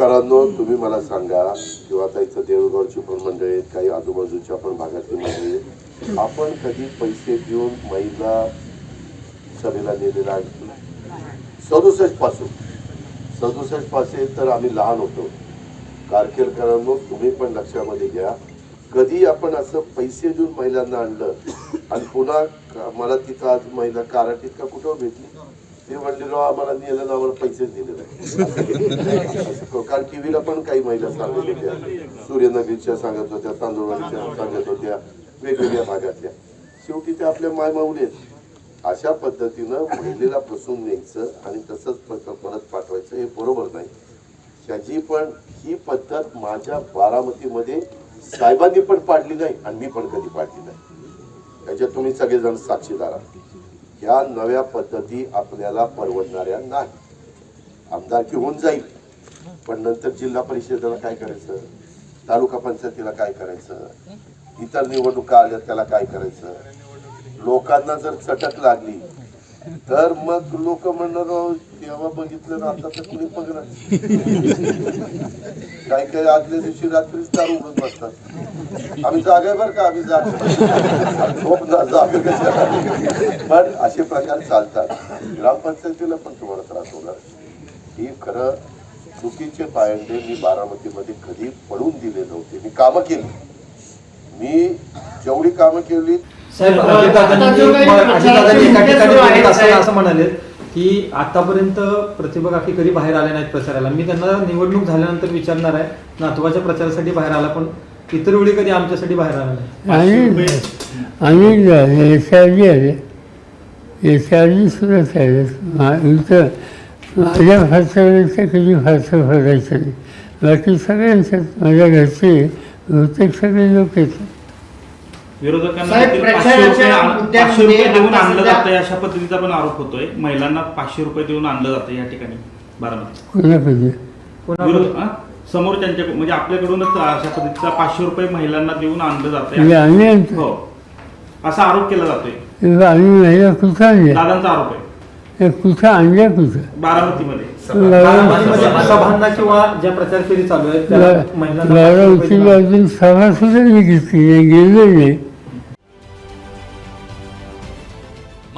उपकारांनो तुम्ही मला सांगा किंवा आता इथं देऊळगावची पण मंडळी आहेत काही आजूबाजूच्या पण भागातली मंडळी आहेत. आपण कधी पैसे देऊन महिला सभेला नेलेला आहे? सदुसष्टपासून. सदुसष्टपासून तर आम्ही लहान होतो. कारकेलकरांनो तुम्ही पण लक्षामध्ये घ्या. कधी आपण असं पैसे देऊन महिलांना आणलं आणि पुन्हा मला तिथं आज महिला काराटीत का कुठं भेटली? ते म्हणले आम्हाला नेलं ना आम्हाला पैसेच दिले नाही. कारण टीव्हीला पण काही महिला सांगत होत्या. सूर्यनगरीच्या सांगत होत्या तांदूळवाडीच्या सांगत होत्या वेगवेगळ्या भागातल्या. शेवटी ते आपल्या मायमाऊली आहेत. अशा पद्धतीनं महिलेला फसवून न्यायचं आणि तसंच परत परत पाठवायचं हे बरोबर नाही. त्याची पण ही पद्धत माझ्या बारामतीमध्ये साहेबांनी पण पाडली नाही आणि मी पण कधी पाडली नाही. त्याच्यात तुम्ही सगळेजण साक्षीदार आहात. ह्या नव्या पद्धती आपल्याला परवडणाऱ्या नाही. आमदारकी होऊन जाईल. पण नंतर जिल्हा परिषदेला काय करायचं? तालुका पंचायतीला काय करायचं? इतर निवडणुका आल्या त्याला काय करायचं? लोकांना जर चटक लागली तर मग लोक म्हणणार "अहो, तेव्हा बघितलं ना आता तर कुणी बघणार काही काही आदल्या दिवशी रात्रीच दारू उघडत बसतात. आम्ही जागा बरं का? आम्ही जागा? पण असे प्रकार चालतात. ग्रामपंचायतीला पण तुम्हाला त्रास होणार ही खरं चुकीचे पायंडे मी बारामतीमध्ये कधी पडून दिले नव्हते. मी कामं केली. मी जेवढी कामं केली. असं म्हणाले की आतापर्यंत प्रतिभा काकी कधी बाहेर आल्या नाहीत प्रचाराला. मी त्यांना निवडणूक झाल्यानंतर विचारणार आहे नातवाच्या प्रचारासाठी बाहेर आला पण इतर वेळी कधी आमच्यासाठी बाहेर आला नाही. आम्ही आणि एस आर जी आले एस आर जी सुद्धा चालेल इथं माझ्या फारसापेक्षा कधी फारसं फरायचं नाही. बाकी सगळ्यांच्यात माझ्या घरचे बहुतेक सगळे लोक येतात विरोधकांना साहेब, देखील प्रचाराच्या पाचशे रुपये आण- मुद्द्यामध्ये पाचशे रुपये देऊन आता आणलं सध्या- अशा पद्धतीचा पण आरोप होतोय. महिलांना पाचशे रुपये देऊन आणलं जातं या ठिकाणी बारामती. विरोध हा? समोर त्यांच्या म्हणजे आपल्याकडूनच अशा पद्धतीचा पाचशे रुपये महिलांना देऊन आणलं म्हणजे जातंय आम्ही आणतो हो. असा आरोप केला जातोय. आम्ही कुठं दादांचा आरोप आहे. कुठं कुठं? बारामतीमध्ये. बारामतीमध्ये सभांना किंवा ज्या प्रचार फेरी चालू आहेत त्या महिलांना पाचशे रुपये बारामतीला देऊन- अजून सभा सुद्धा मी घेतली नाही गेलो नाही.